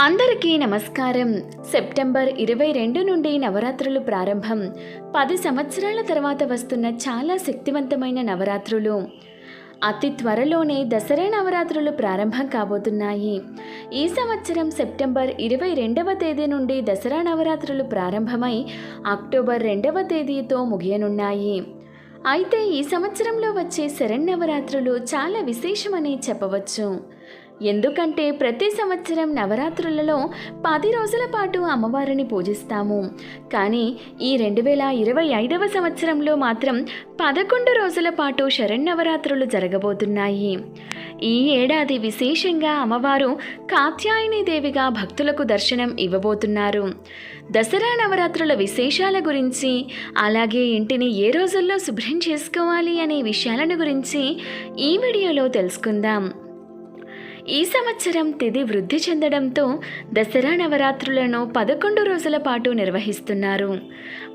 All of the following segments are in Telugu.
అందరికీ నమస్కారం. సెప్టెంబర్ ఇరవై రెండు నుండి నవరాత్రులు ప్రారంభం. పది సంవత్సరాల తర్వాత వస్తున్న చాలా శక్తివంతమైన నవరాత్రులు. అతి త్వరలోనే దసరా నవరాత్రులు ప్రారంభం కాబోతున్నాయి. ఈ సంవత్సరం సెప్టెంబర్ ఇరవై రెండవ తేదీ నుండి దసరా నవరాత్రులు ప్రారంభమై అక్టోబర్ రెండవ తేదీతో ముగియనున్నాయి. అయితే ఈ సంవత్సరంలో వచ్చే శరన్నవరాత్రులు చాలా విశేషమని చెప్పవచ్చు. ఎందుకంటే ప్రతి సంవత్సరం నవరాత్రులలో పది రోజుల పాటు అమ్మవారిని పూజిస్తాము. కానీ ఈ రెండు వేల ఇరవై ఐదవ సంవత్సరంలో మాత్రం పదకొండు రోజుల పాటు శరన్నవరాత్రులు జరగబోతున్నాయి. ఈ ఏడాది విశేషంగా అమ్మవారు కాత్యాయని దేవిగా భక్తులకు దర్శనం ఇవ్వబోతున్నారు. దసరా నవరాత్రుల విశేషాల గురించి అలాగే ఇంటిని ఏ రోజుల్లో శుభ్రం చేసుకోవాలి అనే విషయాలను గురించి ఈ వీడియోలో తెలుసుకుందాం. ఈ సంవత్సరం తిది వృద్ధి చెందడంతో దసరా నవరాత్రులను పదకొండు రోజుల పాటు నిర్వహిస్తున్నారు.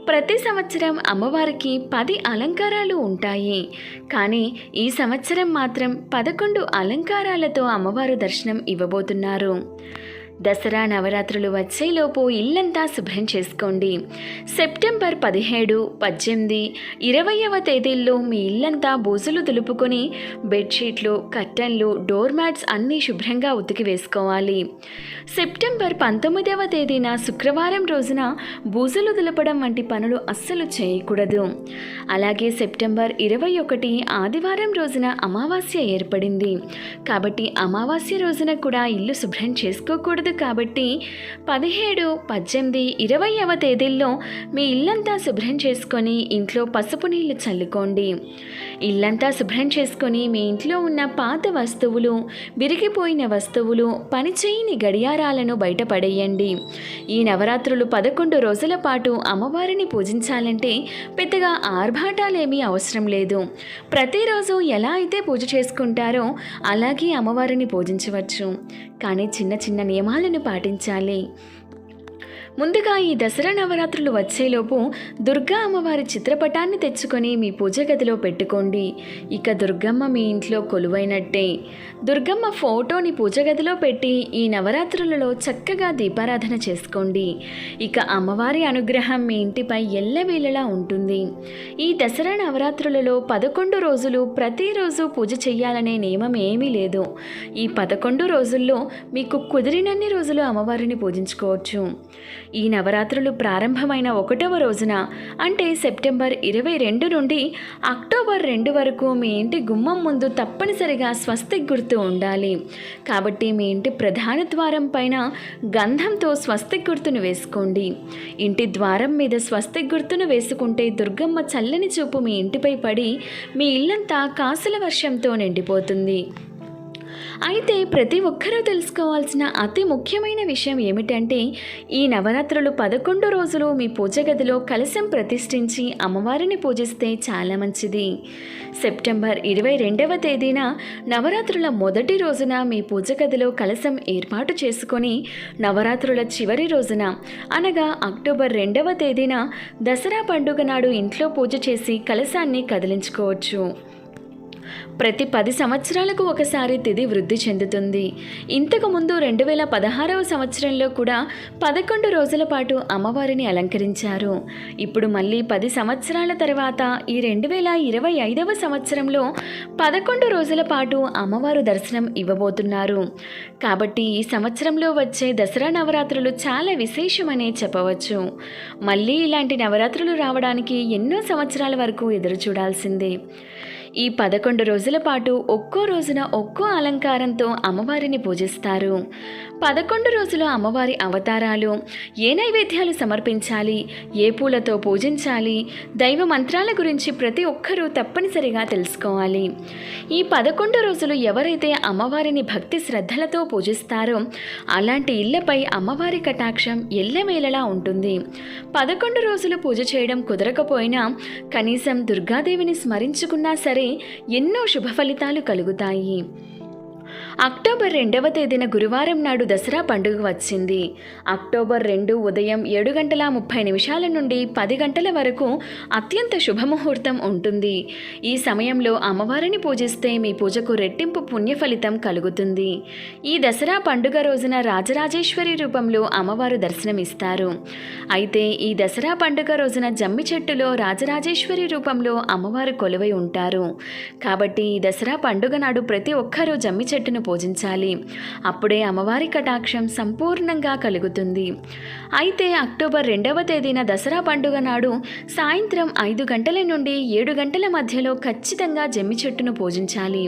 ప్రతి సంవత్సరం అమ్మవారికి పది అలంకారాలు ఉంటాయి. కానీ ఈ సంవత్సరం మాత్రం పదకొండు అలంకారాలతో అమ్మవారు దర్శనం ఇవ్వబోతున్నారు. దసరా నవరాత్రులు వచ్చేలోపు ఇల్లంతా శుభ్రం చేసుకోండి. సెప్టెంబర్ పదిహేడు పద్దెనిమిది ఇరవైవ తేదీల్లో మీ ఇల్లంతా బూజులు దులుపుకొని బెడ్షీట్లు కర్టన్లు డోర్ మ్యాట్స్ అన్నీ శుభ్రంగా ఉతికి వేసుకోవాలి. సెప్టెంబర్ పంతొమ్మిదవ తేదీన శుక్రవారం రోజున బూజులు దులపడం వంటి పనులు అస్సలు చేయకూడదు. అలాగే సెప్టెంబర్ ఇరవై ఒకటి ఆదివారం రోజున అమావాస్య ఏర్పడింది. కాబట్టి అమావాస్య రోజున కూడా ఇల్లు శుభ్రం చేసుకోకూడదు కాబట్టి పదిహేడు పద్దెనిమిది ఇరవైవ తేదీల్లో మీ ఇల్లంతా శుభ్రం చేసుకొని ఇంట్లో పసుపు నీళ్ళు చల్లుకోండి. ఇల్లంతా శుభ్రం చేసుకొని మీ ఇంట్లో ఉన్న పాత వస్తువులు విరిగిపోయిన వస్తువులు పనిచేయని గడియారాలను బయటపడేయండి. ఈ నవరాత్రులు పదకొండు రోజుల పాటు అమ్మవారిని పూజించాలంటే పెద్దగా ఆర్భాటాలేమీ అవసరం లేదు. ప్రతిరోజు ఎలా అయితే పూజ చేసుకుంటారో అలాగే అమ్మవారిని పూజించవచ్చు. కానీ చిన్న చిన్న నియమాలు నియమాలను పాటించాలి. ముందుగా ఈ దసరా నవరాత్రులు వచ్చేలోపు దుర్గా అమ్మవారి చిత్రపటాన్ని తెచ్చుకొని మీ పూజ గదిలో పెట్టుకోండి. ఇక దుర్గమ్మ మీ ఇంట్లో కొలువైనట్టే. దుర్గమ్మ ఫోటోని పూజ గదిలో పెట్టి ఈ నవరాత్రులలో చక్కగా దీపారాధన చేసుకోండి. ఇక అమ్మవారి అనుగ్రహం మీ ఇంటిపై ఎల్లవేళలా ఉంటుంది. ఈ దసరా నవరాత్రులలో పదకొండు రోజులు ప్రతిరోజు పూజ చేయాలనే నియమం ఏమీ లేదు. ఈ పదకొండు రోజుల్లో మీకు కుదిరినన్ని రోజులు అమ్మవారిని పూజించుకోవచ్చు. ఈ నవరాత్రులు ప్రారంభమైన ఒకటవ రోజున అంటే సెప్టెంబర్ ఇరవై రెండు నుండి అక్టోబర్ రెండు వరకు మీ ఇంటి గుమ్మం ముందు తప్పనిసరిగా స్వస్తిక్ గుర్తు ఉండాలి. కాబట్టి మీ ఇంటి ప్రధాన ద్వారం పైన గంధంతో స్వస్తిక్ గుర్తును వేసుకోండి. ఇంటి ద్వారం మీద స్వస్తిక్ గుర్తును వేసుకుంటే దుర్గమ్మ చల్లని చూపు మీ ఇంటిపై పడి మీ ఇల్లంతా కాసుల వర్షంతో నిండిపోతుంది. అయితే ప్రతి ఒక్కరూ తెలుసుకోవాల్సిన అతి ముఖ్యమైన విషయం ఏమిటంటే ఈ నవరాత్రులు పదకొండు రోజులు మీ పూజ గదిలో కలశం ప్రతిష్ఠించి అమ్మవారిని పూజిస్తే చాలా మంచిది. సెప్టెంబర్ ఇరవై రెండవ తేదీన నవరాత్రుల మొదటి రోజున మీ పూజ గదిలో కలశం ఏర్పాటు చేసుకొని నవరాత్రుల చివరి రోజున అనగా అక్టోబర్ రెండవ తేదీన దసరా పండుగ నాడు ఇంట్లో పూజ చేసి కలశాన్ని కదిలించుకోవచ్చు. ప్రతి పది సంవత్సరాలకు ఒకసారి తిథి వృద్ధి చెందుతుంది. ఇంతకుముందు రెండు వేల పదహారవ సంవత్సరంలో కూడా పదకొండు రోజుల పాటు అమ్మవారిని అలంకరించారు. ఇప్పుడు మళ్ళీ పది సంవత్సరాల తర్వాత ఈ రెండు వేల ఇరవై ఐదవ సంవత్సరంలో పదకొండు రోజుల పాటు అమ్మవారు దర్శనం ఇవ్వబోతున్నారు. కాబట్టి ఈ సంవత్సరంలో వచ్చే దసరా నవరాత్రులు చాలా విశేషమనే చెప్పవచ్చు. మళ్ళీ ఇలాంటి నవరాత్రులు రావడానికి ఎన్నో సంవత్సరాల వరకు ఎదురు చూడాల్సిందే ఈ పదకొండు రోజుల పాటు ఒక్కో రోజున ఒక్కో అలంకారంతో అమ్మవారిని పూజిస్తారు. పదకొండు రోజులు అమ్మవారి అవతారాలు ఏ నైవేద్యాలు సమర్పించాలి ఏ పూలతో పూజించాలి దైవ మంత్రాల గురించి ప్రతి ఒక్కరూ తప్పనిసరిగా తెలుసుకోవాలి. ఈ పదకొండు రోజులు ఎవరైతే అమ్మవారిని భక్తి శ్రద్ధలతో పూజిస్తారో అలాంటి ఇళ్ళపై అమ్మవారి కటాక్షం ఎల్లవేళలా ఉంటుంది. పదకొండు రోజులు పూజ చేయడం కుదరకపోయినా కనీసం దుర్గాదేవిని స్మరించుకున్నా సరే ఎన్నో శుభ ఫలితాలు కలుగుతాయి. అక్టోబర్ రెండవ తేదీన గురువారం నాడు దసరా పండుగ వచ్చింది. అక్టోబర్ రెండు ఉదయం ఏడు గంటల ముప్పై నిమిషాల నుండి పది గంటల వరకు అత్యంత శుభముహూర్తం ఉంటుంది. ఈ సమయంలో అమ్మవారిని పూజిస్తే మీ పూజకు రెట్టింపు పుణ్య ఫలితం కలుగుతుంది. ఈ దసరా పండుగ రోజున రాజరాజేశ్వరి రూపంలో అమ్మవారు దర్శనమిస్తారు. అయితే ఈ దసరా పండుగ రోజున జమ్మి చెట్టులో రాజరాజేశ్వరి రూపంలో అమ్మవారు కొలువై ఉంటారు. కాబట్టి ఈ దసరా పండుగ నాడు ప్రతి ఒక్కరూ జమ్మి చెట్టును పూజించాలి అప్పుడే అమ్మవారి కటాక్షం సంపూర్ణంగా కలుగుతుంది. అయితే అక్టోబర్ రెండవ తేదీన దసరా పండుగ నాడు సాయంత్రం ఐదు గంటల నుండి ఏడు గంటల మధ్యలో ఖచ్చితంగా జమ్మి చెట్టును పూజించాలి.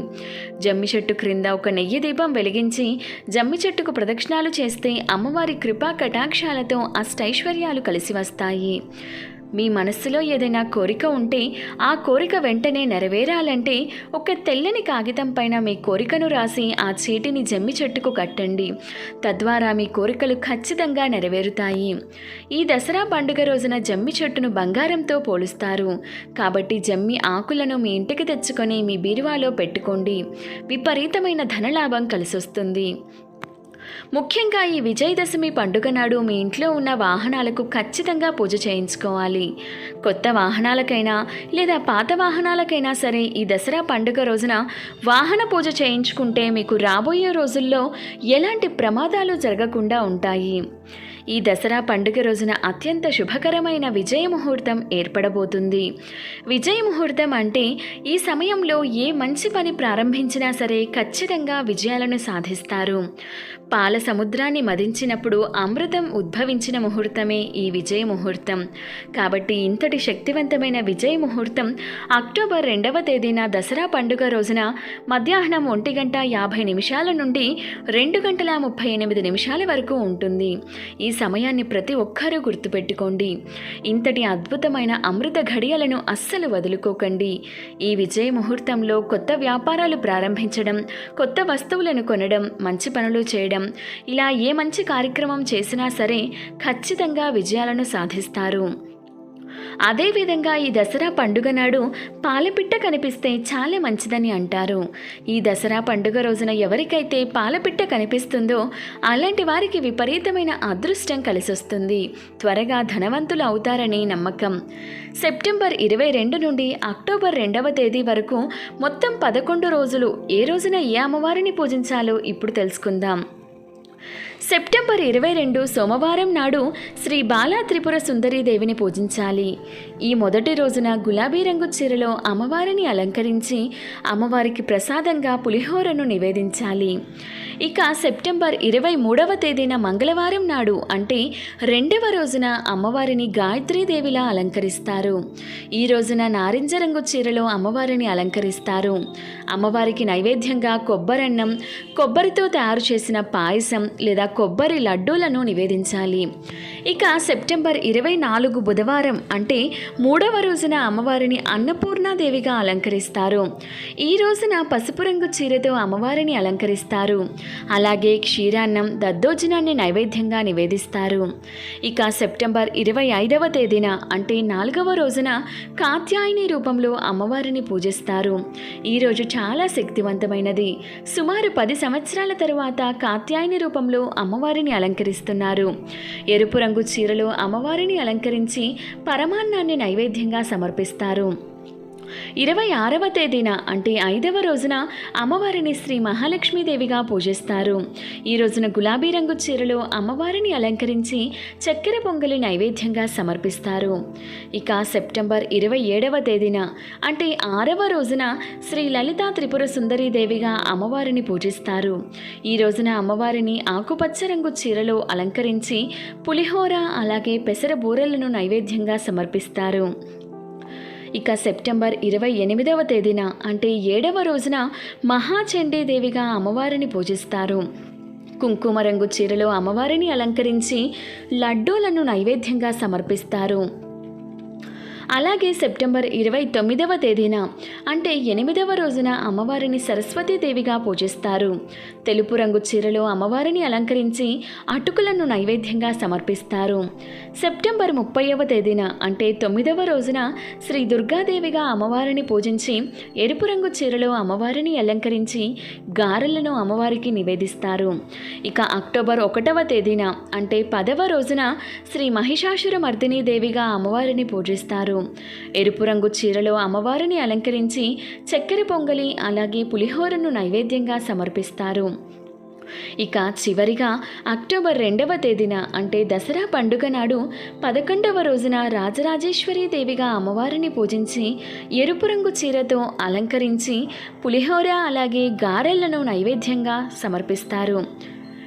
జమ్మి చెట్టు క్రింద ఒక నెయ్యి దీపం వెలిగించి జమ్మి చెట్టుకు ప్రదక్షిణాలు చేస్తే అమ్మవారి కృపా కటాక్షాలతో అష్టైశ్వర్యాలు కలిసి వస్తాయి. మీ మనస్సులో ఏదైనా కోరిక ఉంటే ఆ కోరిక వెంటనే నెరవేరాలంటే ఒక తెల్లని కాగితం పైన మీ కోరికను రాసి ఆ చీటిని జమ్మి చెట్టుకు కట్టండి. తద్వారా మీ కోరికలు ఖచ్చితంగా నెరవేరుతాయి. ఈ దసరా పండుగ రోజున జమ్మి చెట్టును బంగారంతో పోలుస్తారు. కాబట్టి జమ్మి ఆకులను మీ ఇంటికి తెచ్చుకొని మీ బీరువాలో పెట్టుకోండి. విపరీతమైన ధనలాభం కలిసొస్తుంది. ముఖ్యంగా ఈ విజయదశమి పండుగ నాడు మీ ఇంట్లో ఉన్న వాహనాలకు ఖచ్చితంగా పూజ చేయించుకోవాలి. కొత్త వాహనాలకైనా లేదా పాత వాహనాలకైనా సరే ఈ దసరా పండుగ రోజున వాహన పూజ చేయించుకుంటే మీకు రాబోయే రోజుల్లో ఎలాంటి ప్రమాదాలు జరగకుండా ఉంటాయి. ఈ దసరా పండుగ రోజున అత్యంత శుభకరమైన విజయ ముహూర్తం ఏర్పడబోతుంది. విజయ ముహూర్తం అంటే ఈ సమయంలో ఏ మంచి పని ప్రారంభించినా సరే ఖచ్చితంగా విజయాలను సాధిస్తారు. పాల సముద్రాన్ని మదించినప్పుడు అమృతం ఉద్భవించిన ముహూర్తమే ఈ విజయ ముహూర్తం కాబట్టి ఇంతటి శక్తివంతమైన విజయ ముహూర్తం అక్టోబర్ రెండవ తేదీన దసరా పండుగ రోజున మధ్యాహ్నం ఒంటి గంట యాభై నిమిషాల నుండి రెండు గంటల ముప్పై ఎనిమిది నిమిషాల వరకు ఉంటుంది. ఈ సమయాన్ని ప్రతి ఒక్కరూ గుర్తుపెట్టుకోండి. ఇంతటి అద్భుతమైన అమృత ఘడియలను అస్సలు వదులుకోకండి. ఈ విజయ ముహూర్తంలో కొత్త వ్యాపారాలు ప్రారంభించడం కొత్త వస్తువులను కొనడం మంచి పనులు చేయడం ఇలా ఏ మంచి కార్యక్రమం చేసినా సరే ఖచ్చితంగా విజయాలను సాధిస్తారు. అదేవిధంగా ఈ దసరా పండుగ నాడు పాలపిట్ట కనిపిస్తే చాలా మంచిదని అంటారు. ఈ దసరా పండుగ రోజున ఎవరికైతే పాలపిట్ట కనిపిస్తుందో అలాంటి వారికి విపరీతమైన అదృష్టం కలిసొస్తుంది. త్వరగా ధనవంతులు అవుతారని నమ్మకం. సెప్టెంబర్ ఇరవై రెండు నుండి అక్టోబర్ రెండవ తేదీ వరకు మొత్తం పదకొండు రోజులు ఏ రోజున ఏ అమ్మవారిని పూజించాలో ఇప్పుడు తెలుసుకుందాం. సెప్టెంబర్ ఇరవై రెండు సోమవారం నాడు శ్రీ బాలా త్రిపుర సుందరీదేవిని పూజించాలి. ఈ మొదటి రోజున గులాబీ రంగు చీరలో అమ్మవారిని అలంకరించి అమ్మవారికి ప్రసాదంగా పులిహోరను నివేదించాలి. ఇక సెప్టెంబర్ ఇరవై మూడవ తేదీన మంగళవారం నాడు అంటే రెండవ రోజున అమ్మవారిని గాయత్రీదేవిలా అలంకరిస్తారు. ఈ రోజున నారింజ రంగు చీరలో అమ్మవారిని అలంకరిస్తారు. అమ్మవారికి నైవేద్యంగా కొబ్బరన్నం కొబ్బరితో తయారు చేసిన పాయసం లేదా కొబ్బరి లడ్డూలను నివేదించాలి. ఇక సెప్టెంబర్ ఇరవై నాలుగు బుధవారం అంటే మూడవ రోజున అమ్మవారిని అన్నపూర్ణాదేవిగా అలంకరిస్తారు. ఈ రోజున పసుపు రంగు చీరతో అమ్మవారిని అలంకరిస్తారు. అలాగే క్షీరాన్నం దద్దోజనాన్ని నైవేద్యంగా నివేదిస్తారు. ఇక సెప్టెంబర్ ఇరవై ఐదవ తేదీన అంటే నాలుగవ రోజున కాత్యాయని రూపంలో అమ్మవారిని పూజిస్తారు. ఈరోజు చాలా శక్తివంతమైనది. సుమారు పది సంవత్సరాల తరువాత కాత్యాయని రూపంలో అమ్మవారిని అలంకరిస్తున్నారు. ఎరుపు రంగు చీరలో అమ్మవారిని అలంకరించి పరమాన్నాన్ని నైవేద్యంగా సమర్పిస్తారు. ఇరవై ఆరవ తేదీన అంటే ఐదవ రోజున అమ్మవారిని శ్రీ మహాలక్ష్మీదేవిగా పూజిస్తారు. ఈ రోజున గులాబీ రంగు చీరలో అమ్మవారిని అలంకరించి చక్కెర పొంగలి నైవేద్యంగా సమర్పిస్తారు. ఇక సెప్టెంబర్ ఇరవై ఏడవ తేదీన అంటే ఆరవ రోజున శ్రీ లలితా త్రిపుర సుందరీదేవిగా అమ్మవారిని పూజిస్తారు. ఈ రోజున అమ్మవారిని ఆకుపచ్చ రంగు చీరలో అలంకరించి పులిహోర అలాగే పెసర బూరెలను నైవేద్యంగా సమర్పిస్తారు. ఇక సెప్టెంబర్ ఇరవై ఎనిమిదవ తేదీన అంటే ఏడవ రోజున మహాచండీదేవిగా అమ్మవారిని పూజిస్తారు. కుంకుమ రంగు చీరలో అమ్మవారిని అలంకరించి లడ్డూలను నైవేద్యంగా సమర్పిస్తారు. అలాగే సెప్టెంబర్ ఇరవై తొమ్మిదవ తేదీన అంటే ఎనిమిదవ రోజున అమ్మవారిని సరస్వతీదేవిగా పూజిస్తారు. తెలుపు రంగు చీరలో అమ్మవారిని అలంకరించి అటుకులను నైవేద్యంగా సమర్పిస్తారు. సెప్టెంబర్ ముప్పైవ తేదీన అంటే తొమ్మిదవ రోజున శ్రీ దుర్గాదేవిగా అమ్మవారిని పూజించి ఎరుపు రంగు చీరలో అమ్మవారిని అలంకరించి గారెలను అమ్మవారికి నివేదిస్తారు. ఇక అక్టోబర్ ఒకటవ తేదీన అంటే పదవ రోజున శ్రీ మహిషాసుర మర్దిని దేవిగా అమ్మవారిని పూజిస్తారు. ఎరుపు రంగు చీరలో అమ్మవారిని అలంకరించి చక్కెర పొంగలి అలాగే పులిహోరను నైవేద్యంగా సమర్పిస్తారు. ఇక చివరిగా అక్టోబర్ రెండవ తేదీన అంటే దసరా పండుగ నాడు పదకొండవ రోజున రాజరాజేశ్వరి దేవిగా అమ్మవారిని పూజించి ఎరుపు రంగు చీరతో అలంకరించి పులిహోర అలాగే గారెలను నైవేద్యంగా సమర్పిస్తారు.